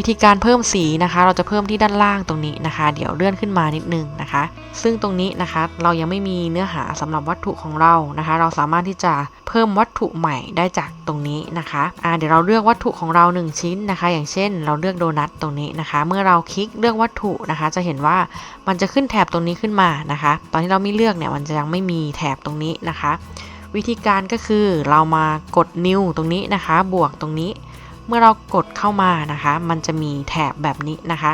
วิธีการเพิ่มสีนะคะ เราจะเพิ่มที่ด้านล่างตรงนี้นะคะ เดี๋ยวเลื่อนขึ้นมานิดนึงนะคะ ซึ่งตรงนี้นะคะเรายังไม่มีเนื้อหาสำหรับวัตถุของเรานะคะ เราสามารถที่จะเพิ่มวัตถุใหม่ได้จากตรงนี้นะคะอ่าเดี๋ยวเราเลือกวัตถุของเรา 1 ชิ้นนะคะ อย่างเช่น เราเลือกโดนัทตรงนี้นะคะ เมื่อเราคลิกเลือกวัตถุนะคะ จะเห็นว่ามันจะขึ้นแถบตรงนี้ขึ้นมานะคะ ตอนที่เราไม่เลือกเนี่ยมันจะยังไม่มีแถบตรงนี้นะคะ วิธีการก็คือเรามากด new ตรงนี้นะคะ บวกตรงนี้ เมื่อเรากดเข้ามานะคะ มันจะมีแถบแบบนี้นะคะ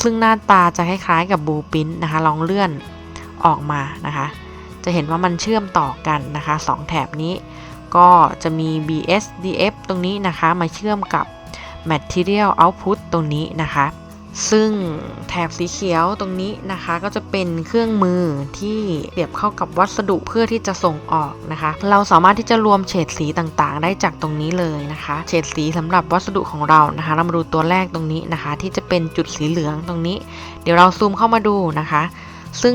ซึ่งหน้าตาจะคล้ายๆกับบูปินนะคะ ลองเลื่อนออกมานะคะ จะเห็นว่ามันเชื่อมต่อกันนะคะสองแถบนี้ ก็จะมี BSDF ตรงนี้นะคะ มาเชื่อมกับ Material Output ตรงนี้นะคะ ซึ่งแถบสีเขียวตรงนี้นะคะก็จะเป็นเครื่องมือที่เสียบเข้ากับวัสดุเพื่อที่จะส่งออกนะคะ เราสามารถที่จะรวมเฉดสีต่างๆ ได้จากตรงนี้เลยนะคะ เฉดสีสำหรับวัสดุของเรานะคะ เรามาดูตัวแรกตรงนี้นะคะ ที่จะเป็นจุดสีเหลืองตรงนี้ เดี๋ยวเราซูมเข้ามาดูนะคะซึ่ง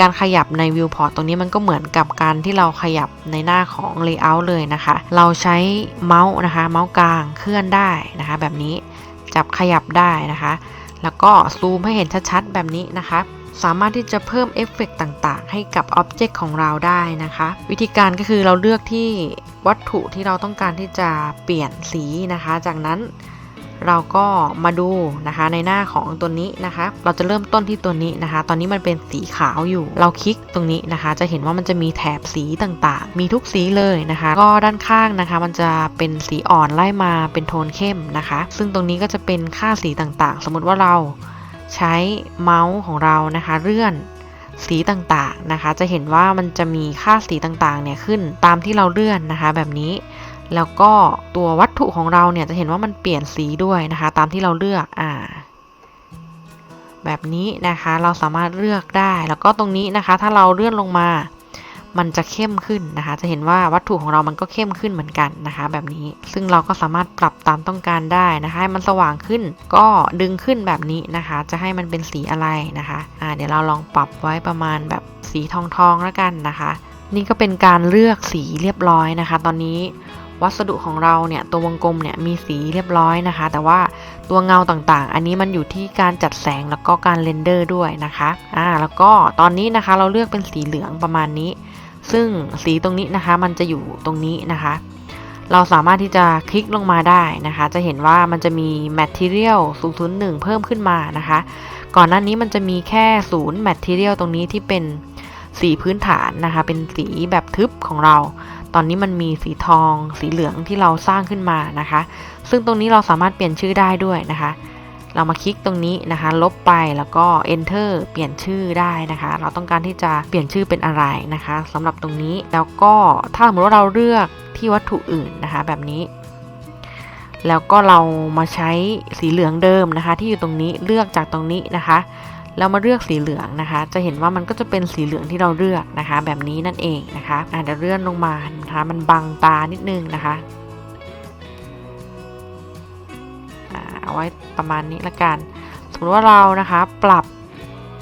การขยับใน viewport ตรงนี้มันก็เหมือนกับการที่เราขยับในหน้าของ layout เลยนะคะ เราใช้เมาส์นะคะ เมาส์กลางเคลื่อนได้นะคะ แบบนี้จับขยับได้นะคะ แล้วก็ซูมให้เห็นชัดๆ แบบนี้นะคะ สามารถที่จะเพิ่มเอฟเฟกต่างๆ ให้กับอ็อบเจกต์ของเราได้นะคะ วิธีการก็คือเราเลือกที่วัตถุที่เราต้องการที่จะเปลี่ยนสีนะคะ จากนั้น เราก็มาดูนะคะในหน้าของตัวนี้นะคะ เราจะเริ่มต้นที่ตัวนี้นะคะ ตอนนี้มันเป็นสีขาวอยู่ เราคลิกตรงนี้นะคะ จะเห็นว่ามันจะมีแถบสีต่างๆ มีทุกสีเลยนะคะ ก็ด้านข้างนะคะ มันจะเป็นสีอ่อนไล่มาเป็นโทนเข้มนะคะ ซึ่งตรงนี้ก็จะเป็นค่าสีต่างๆ สมมติว่าเราใช้เมาส์ของเรานะคะเลื่อนสีต่างๆนะคะ จะเห็นว่ามันจะมีค่าสีต่างๆเนี่ยขึ้นตามที่เราเลื่อนนะคะแบบนี้ แล้วก็ตัววัตถุของเราเนี่ยจะเห็นว่ามันเปลี่ยนสีด้วยนะคะ ตามที่เราเลือกอ่าแบบนี้นะคะเราสามารถเลือกได้ แล้วก็ตรงนี้นะคะ ถ้าเราเลื่อนลงมา มันจะเข้มขึ้นนะคะ จะเห็นว่าวัตถุของเรามันก็เข้มขึ้นเหมือนกันนะคะ แบบนี้ซึ่งเราก็สามารถปรับตามต้องการได้นะคะให้มันสว่างขึ้นก็ดึงขึ้นแบบนี้นะคะ จะให้มันเป็นสีอะไรนะคะอ่าเดี๋ยวเราลองปรับไว้ประมาณแบบสีทองทองๆแล้วกันนะคะ นี่ก็เป็นการเลือกสีเรียบร้อยนะคะ ตอนนี้ วัสดุของเราเนี่ยตัววงกลมเนี่ยมีสีเรียบร้อยนะคะ แต่ว่าตัวเงาต่างๆ อันนี้มันอยู่ที่การจัดแสงแล้วก็การเรนเดอร์ด้วยนะคะอ่าแล้วก็ตอนนี้นะคะเราเลือกเป็นสีเหลืองประมาณนี้ ซึ่งสีตรงนี้นะคะมันจะอยู่ตรงนี้นะคะ เราสามารถที่จะคลิกลงมาได้นะคะ จะเห็นว่ามันจะมี material 001 เพิ่มขึ้นมานะคะ ก่อนหน้านี้มันจะมีแค่ศูนย์ material ตรงนี้ที่เป็นสีพื้นฐานนะคะ เป็นสีแบบทึบของเรา ตอนนี้มันมีสีทอง สีเหลืองที่เราสร้างขึ้นมานะคะ ซึ่งตรงนี้เราสามารถเปลี่ยนชื่อได้ด้วยนะคะ เรามาคลิกตรงนี้นะคะ ลบไปแล้วก็ enter เปลี่ยนชื่อได้นะคะ เราต้องการที่จะเปลี่ยนชื่อเป็นอะไรนะคะสำหรับตรงนี้แล้วก็ถ้าสมมติว่าเราเลือกที่วัตถุอื่นนะคะ แบบนี้ แล้วก็เรามาใช้สีเหลืองเดิมนะคะ ที่อยู่ตรงนี้เลือกจากตรงนี้นะคะ แล้วมาเลือกสีเหลืองนะคะ จะเห็นว่ามันก็จะเป็นสีเหลืองที่เราเลือกนะคะ แบบนี้นั่นเองนะคะอะเดี๋ยวเลื่อนลงมานะคะมันบังตานิดนึงนะคะอ่าเอาไว้ประมาณนี้ละกันสมมติว่าเรานะคะปรับ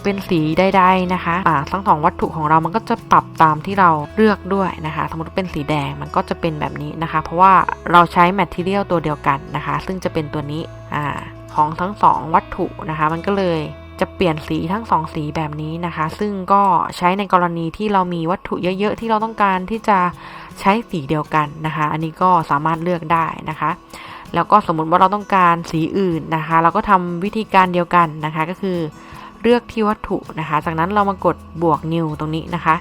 เป็นสีใดๆนะคะอ่าทั้งสองวัตถุของเรามันก็จะปรับตามที่เราเลือกด้วยนะคะ สมมติเป็นสีแดงมันก็จะเป็นแบบนี้นะคะ เพราะว่าเราใช้แมทเทียลตัวเดียวกันนะคะ ซึ่งจะเป็นตัวนี้อ่าของทั้งสองวัตถุนะคะ มันก็เลย จะเปลี่ยนสีทั้งสองสีแบบนี้นะคะ ซึ่งก็ใช้ในกรณีที่เรามีวัตถุเยอะๆ ที่เราต้องการที่จะใช้สีเดียวกันนะคะ อันนี้ก็สามารถเลือกได้นะคะ แล้วก็สมมติว่าเราต้องการสีอื่นนะคะ เราก็ทำวิธีการเดียวกันนะคะ ก็คือเลือกที่วัตถุนะคะ จากนั้นเรามากดบวก new ตรงนี้นะคะ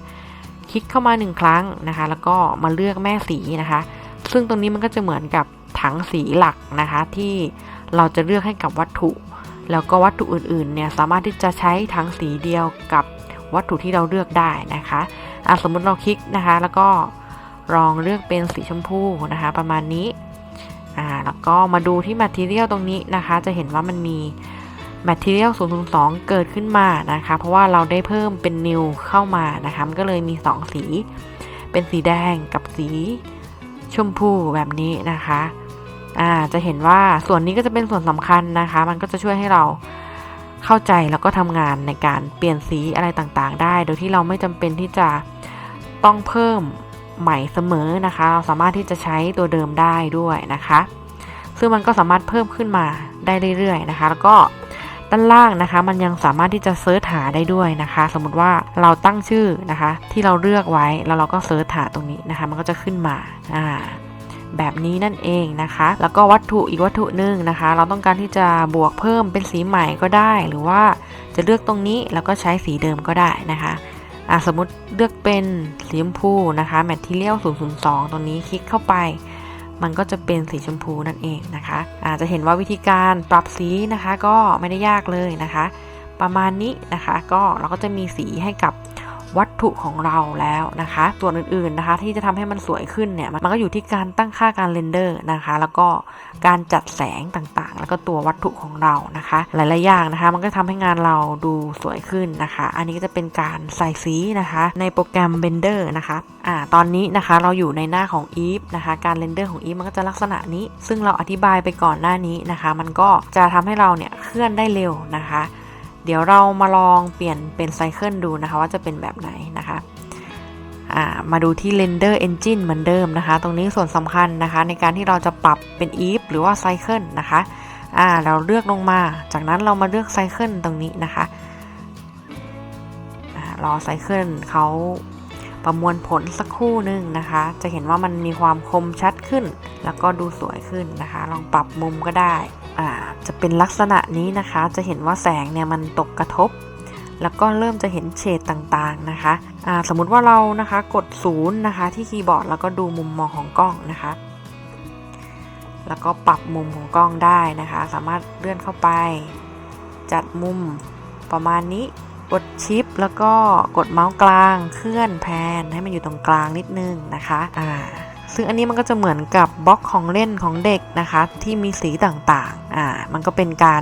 คลิกเข้ามาหนึ่งครั้งนะคะ แล้วก็มาเลือกแม่สีนะคะ ซึ่งตรงนี้มันก็จะเหมือนกับถังสีหลักนะคะที่เราจะเลือกให้กับวัตถุ แล้วก็วัตถุอื่นๆเนี่ยสามารถที่จะใช้ถังสีเดียวกับวัตถุที่เราเลือกได้นะคะะสมมุติเราคลิกนะคะ แล้วก็ลองเลือกเป็นสีชมพูนะคะ ประมาณนี้แล้วก็มาดูที่ Material ตรงนี้นะคะ จะเห็นว่ามันมี Material 002 เกิดขึ้นมานะคะ เพราะว่าเราได้เพิ่มเป็น New เข้ามานะคะ มันก็เลยมี 2 สี เป็นสีแดงกับสีชมพูแบบนี้นะคะ อ่าจะเห็นว่าส่วนนี้ก็จะเป็นส่วนสำคัญนะคะ มันก็จะช่วยให้เราเข้าใจแล้วก็ทำงานในการเปลี่ยนสีอะไรต่างๆ ได้ โดยที่เราไม่จำเป็นที่จะต้องเพิ่มใหม่เสมอนะคะ เราสามารถที่จะใช้ตัวเดิมได้ด้วยนะคะ ซึ่งมันก็สามารถเพิ่มขึ้นมาได้เรื่อยๆนะคะ แล้วก็ด้านล่างนะคะมันยังสามารถที่จะเซิร์ชหาได้ด้วยนะคะ สมมติว่าเราตั้งชื่อนะคะ ที่เราเลือกไว้แล้วเราก็เซิร์ชหาตรงนี้นะคะ มันก็จะขึ้นมาอ่า แบบนี้นั่นเองนะคะ แล้วก็วัตถุอีกวัตถุหนึ่งนะคะ เราต้องการที่จะบวกเพิ่มเป็นสีใหม่ก็ได้ หรือว่าจะเลือกตรงนี้แล้วก็ใช้สีเดิมก็ได้นะคะอะสมมติเลือกเป็นสีชมพูนะคะ Material 002 ตรงนี้คลิกเข้าไป มันก็จะเป็นสีชมพูนั่นเองนะคะอาจจะเห็นว่าวิธีการปรับสีนะคะก็ไม่ได้ยากเลยนะคะ ประมาณนี้นะคะ ก็เราก็จะมีสีให้กับ วัตถุของเราแล้วนะคะ ส่วนอื่นๆนะคะ ที่จะทำให้มันสวยขึ้นเนี่ยมันก็อยู่ที่การตั้งค่าการเรนเดอร์นะคะ แล้วก็การจัดแสงต่างๆ แล้วก็ตัววัตถุของเรานะคะ หลายๆอย่างนะคะ มันก็ทำให้งานเราดูสวยขึ้นนะคะ อันนี้ก็จะเป็นการใส่สีนะคะ ในโปรแกรม Blender นะคะอ่าตอนนี้นะคะเราอยู่ในหน้าของ Eve นะคะ การเรนเดอร์ของ Eve มันก็จะลักษณะนี้ ซึ่งเราอธิบายไปก่อนหน้านี้นะคะ มันก็จะทำให้เราเนี่ยเคลื่อนได้เร็วนะคะ เดี๋ยวเรามาลองเปลี่ยนเป็นไซเคิลดูนะคะว่าจะเป็นแบบไหนนะคะมาดูที่ Render Engine เหมือนเดิมนะคะ ตรงนี้ส่วนสำคัญนะคะ ในการที่เราจะปรับเป็น if หรือว่าไซเคิลนะคะอ่าเราเลือกลงมา จากนั้นเรามาเลือกไซเคิลตรงนี้นะคะรอไซเคิลเขาประมวลผลสักครู่หนึ่งนะคะ จะเห็นว่ามันมีความคมชัดขึ้น แล้วก็ดูสวยขึ้นนะคะ ลองปรับมุมก็ได้ จะเป็นลักษณะนี้นะคะ จะเห็นว่าแสงเนี่ยมันตกกระทบ แล้วก็เริ่มจะเห็นเฉดต่างๆนะคะสมมุติว่าเรานะคะกดศูนย์นะคะที่คีย์บอร์ดแล้วก็ดูมุมมองของกล้องนะคะ แล้วก็ปรับมุมของกล้องได้นะคะ สามารถเลื่อนเข้าไป จัดมุมประมาณนี้กดชิป แล้วก็กดเมาส์กลางเคลื่อนแพนให้มันอยู่ตรงกลางนิดนึงนะคะอ่า ซึ่งอันนี้มันก็จะเหมือนกับบล็อกของเล่นของเด็กนะคะ ที่มีสีต่างๆ อ่า มันก็เป็นการ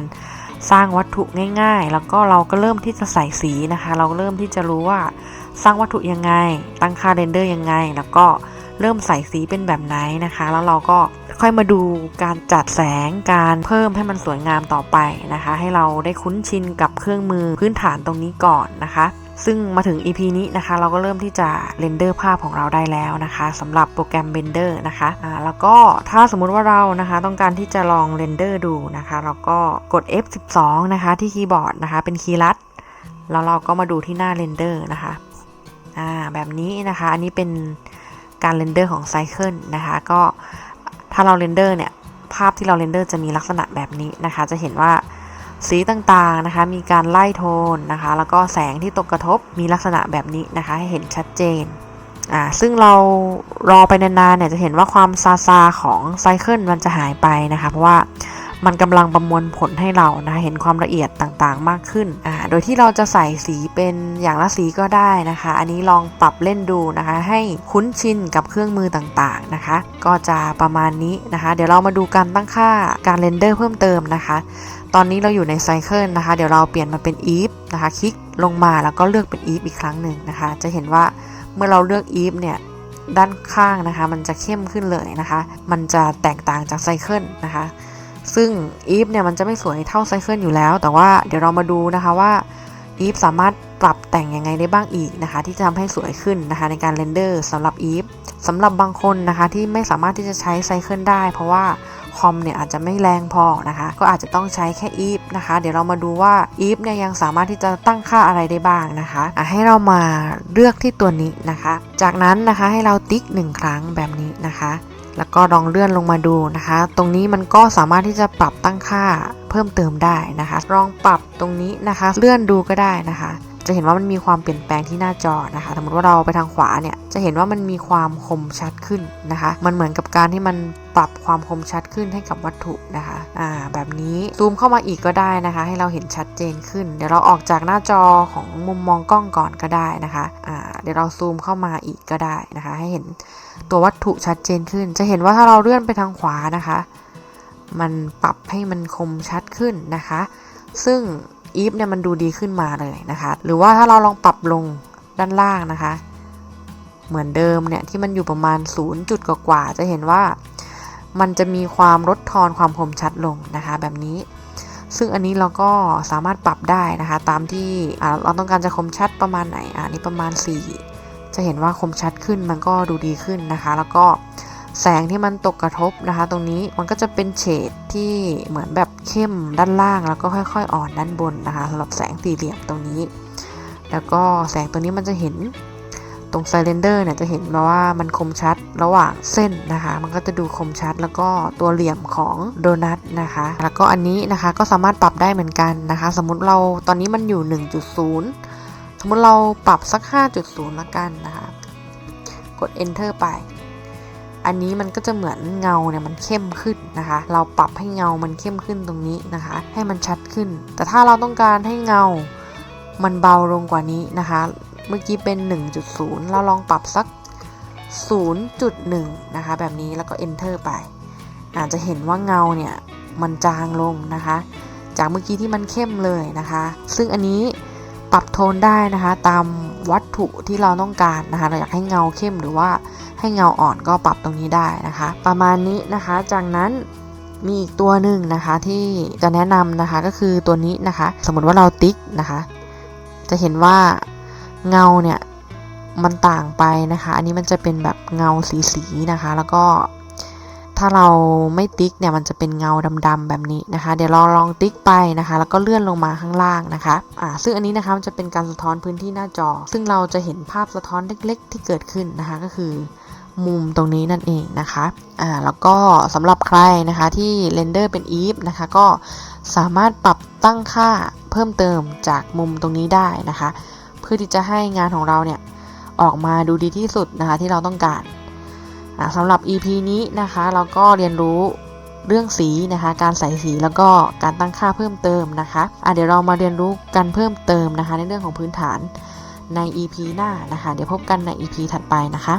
สร้างวัตถุง่าย ๆ แล้วก็เราก็เริ่มที่จะใส่สีนะคะ เราเริ่มที่จะรู้ว่าสร้างวัตถุยังไง ตั้งค่าเรนเดอร์ยังไง แล้วก็เริ่มใส่สีเป็นแบบไหนนะคะ แล้วเราก็ค่อยมาดูการจัดแสงการเพิ่มให้มันสวยงามต่อไปนะคะ ให้เราได้คุ้นชินกับเครื่องมือพื้นฐานตรงนี้ก่อนนะคะ ซึ่งมาถึง EP นี้นะคะ เราก็เริ่มที่จะเรนเดอร์ภาพของเราได้แล้วนะคะสำหรับโปรแกรม Blender นะคะอ่าแล้วก็ถ้าสมมุติว่าเรานะคะต้องการที่จะลองเรนเดอร์ดูนะคะเราก็กด F12 นะคะที่คีย์บอร์ดนะคะเป็นคีย์ลัด แล้วเราก็มาดูที่หน้าเรนเดอร์นะคะอ่าแบบนี้นะคะอันนี้เป็นการเรนเดอร์ของไซเคิลนะคะก็ถ้าเราเรนเดอร์เนี่ยภาพที่เราเรนเดอร์จะมีลักษณะแบบนี้นะคะ จะเห็นว่า สีต่างๆนะคะ มีการไล่โทนนะคะ แล้วก็แสงที่ตกกระทบมีลักษณะแบบนี้นะคะ ให้เห็นชัดเจนอ่าซึ่งเรารอไปนานๆเนี่ยจะเห็นว่าความซาซาของไซเคิลมันจะหายไปนะคะ เพราะว่า มันกำลังประมวลผลให้เรานะคะเห็นความละเอียดต่างๆมากขึ้นอ่าโดยที่เราจะใส่สีเป็นอย่างละสีก็ได้นะคะ อันนี้ลองปรับเล่นดูนะคะ ให้คุ้นชินกับเครื่องมือต่างๆนะคะ ก็จะประมาณนี้นะคะ เดี๋ยวเรามาดูการตั้งค่าการเรนเดอร์เพิ่มเติมนะคะ ตอนนี้เราอยู่ในไซเคิลนะคะ เดี๋ยวเราเปลี่ยนมาเป็น if นะคะ คลิกลงมาแล้วก็เลือกเป็น if อีกครั้งหนึ่งนะคะ จะเห็นว่าเมื่อเราเลือก if เนี่ยด้านข้างนะคะ มันจะเข้มขึ้นเลยนะคะ มันจะแตกต่างจากไซเคิลนะคะ ซึ่งอีฟเนี่ยมันจะไม่สวยเท่าไซเคิลอยู่แล้ว แต่ว่าเดี๋ยวเรามาดูนะคะว่าอีฟสามารถปรับแต่งยังไงได้บ้างอีกนะคะ ที่จะทำให้สวยขึ้นนะคะในการเรนเดอร์สำหรับ if สำหรับบางคนนะคะที่ไม่สามารถที่จะใช้ไซเคิลได้ เพราะว่าคอมเนี่ยอาจจะไม่แรงพอนะคะ ก็อาจจะต้องใช้แค่ if นะคะ เดี๋ยวเรามาดูว่า if เนี่ยยังสามารถที่จะตั้งค่าอะไรได้บ้างนะคะะให้เรามาเลือกที่ตัวนี้นะคะ จากนั้นนะคะให้เราติ๊กหนึ่งครั้งแบบนี้นะคะแล้วก็ลองเลื่อนลงมาดูนะคะ ตรงนี้มันก็สามารถที่จะปรับตั้งค่าเพิ่มเติมได้นะคะ ลองปรับตรงนี้นะคะ เลื่อนดูก็ได้นะคะ จะเห็นว่ามันมีความเปลี่ยนแปลงที่หน้าจอนะคะ สมมติว่าเราไปทางขวาเนี่ยจะเห็นว่ามันมีความคมชัดขึ้นนะคะ มันเหมือนกับการที่มันปรับความคมชัดขึ้นให้กับวัตถุนะคะ อ่า แบบนี้ซูมเข้ามาอีกก็ได้นะคะ ให้เราเห็นชัดเจนขึ้น เดี๋ยวเราออกจากหน้าจอของมุมมองกล้องก่อนก็ได้นะคะ อ่า เดี๋ยวเราซูมเข้ามาอีกก็ได้นะคะ ให้เห็นตัววัตถุชัดเจนขึ้น จะเห็นว่าถ้าเราเลื่อนไปทางขวานะคะ มันปรับให้มันคมชัดขึ้นนะคะ ซึ่ง อีฟเนี่ยมันดูดีขึ้นมาเลยนะคะ หรือว่าถ้าเราลองปรับลงด้านล่างนะคะ เหมือนเดิมเนี่ยที่มันอยู่ประมาณ0จุดกว่าจะเห็นว่า มันจะมีความลดทอนความคมชัดลงนะคะ แบบนี้ ซึ่งอันนี้เราก็สามารถปรับได้นะคะ ตามที่เราต้องการจะคมชัดประมาณไหนอ่านี่ประมาณ 4 จะเห็นว่าคมชัดขึ้นมันก็ดูดีขึ้นนะคะ แล้วก็ แสงที่มันตกกระทบนะคะ ตรงนี้มันก็จะเป็นเฉดที่เหมือนแบบเข้มด้านล่าง แล้วก็ค่อยๆอ่อนด้านบนนะคะสำหรับแสงสี่เหลี่ยมตรงนี้ แล้วก็แสงตัวนี้มันจะเห็นตรงไซเลนเดอร์เนี่ยจะเห็นมาว่ามันคมชัดระหว่างเส้นนะคะ มันก็จะดูคมชัดแล้วก็ตัวเหลี่ยมของโดนัทนะคะ แล้วก็อันนี้นะคะก็สามารถปรับได้เหมือนกันนะคะ สมมุติเราตอนนี้มันอยู่ 1.0 สมมติเราปรับสัก 5.0ละกันนะคะ กด enter ไป อันนี้มันก็จะเหมือนเงาเนี่ยมันเข้มขึ้นนะคะ เราปรับให้เงามันเข้มขึ้นตรงนี้นะคะ ให้มันชัดขึ้น แต่ถ้าเราต้องการให้เงา มันเบาลงกว่านี้นะคะ เมื่อกี้เป็น 1.0 เราลองปรับสัก 0.1 นะคะ แบบนี้แล้วก็ enter ไป อาจจะเห็นว่าเงาเนี่ยมันจางลงนะคะ จากเมื่อกี้ที่มันเข้มเลยนะคะ ซึ่งอันนี้ ปรับโทนได้นะคะ ตามวัตถุที่เราต้องการนะคะ เราอยากให้เงาเข้มหรือว่าให้เงาอ่อนก็ปรับตรงนี้ได้นะคะ ประมาณนี้นะคะ จากนั้นมีอีกตัวหนึ่งนะคะที่จะแนะนำนะคะก็คือตัวนี้นะคะ สมมติว่าเราติ๊กนะคะ จะเห็นว่าเงาเนี่ยมันต่างไปนะคะ อันนี้มันจะเป็นแบบเงาสีๆนะคะ แล้วก็ ถ้าเราไม่ติ๊กเนี่ยมันจะเป็นเงาดำๆแบบนี้นะคะ เดี๋ยวเราลองติ๊กไปนะคะ แล้วก็เลื่อนลงมาข้างล่างนะคะอ่าซึ่งอันนี้นะคะมันจะเป็นการสะท้อนพื้นที่หน้าจอ ซึ่งเราจะเห็นภาพสะท้อนเล็ก ๆ ที่เกิดขึ้นนะคะ ก็คือมุมตรงนี้นั่นเองนะคะอ่าแล้วก็สำหรับใครนะคะที่เรนเดอร์เป็น eve นะคะ ก็สามารถปรับตั้งค่าเพิ่มเติมจากมุมตรงนี้ได้นะคะ เพื่อที่จะให้งานของเราเนี่ยออกมาดูดีที่สุดนะคะที่เราต้องการ สำหรับ EP นี้นะคะ เราก็เรียนรู้เรื่องสีนะคะ การใส่สีแล้วก็การตั้งค่าเพิ่มเติมนะคะะเดี๋ยวเรามาเรียนรู้กันเพิ่มเติมนะคะ ในเรื่องของพื้นฐานใน EP หน้านะคะ เดี๋ยวพบกันใน EP ถัดไปนะคะ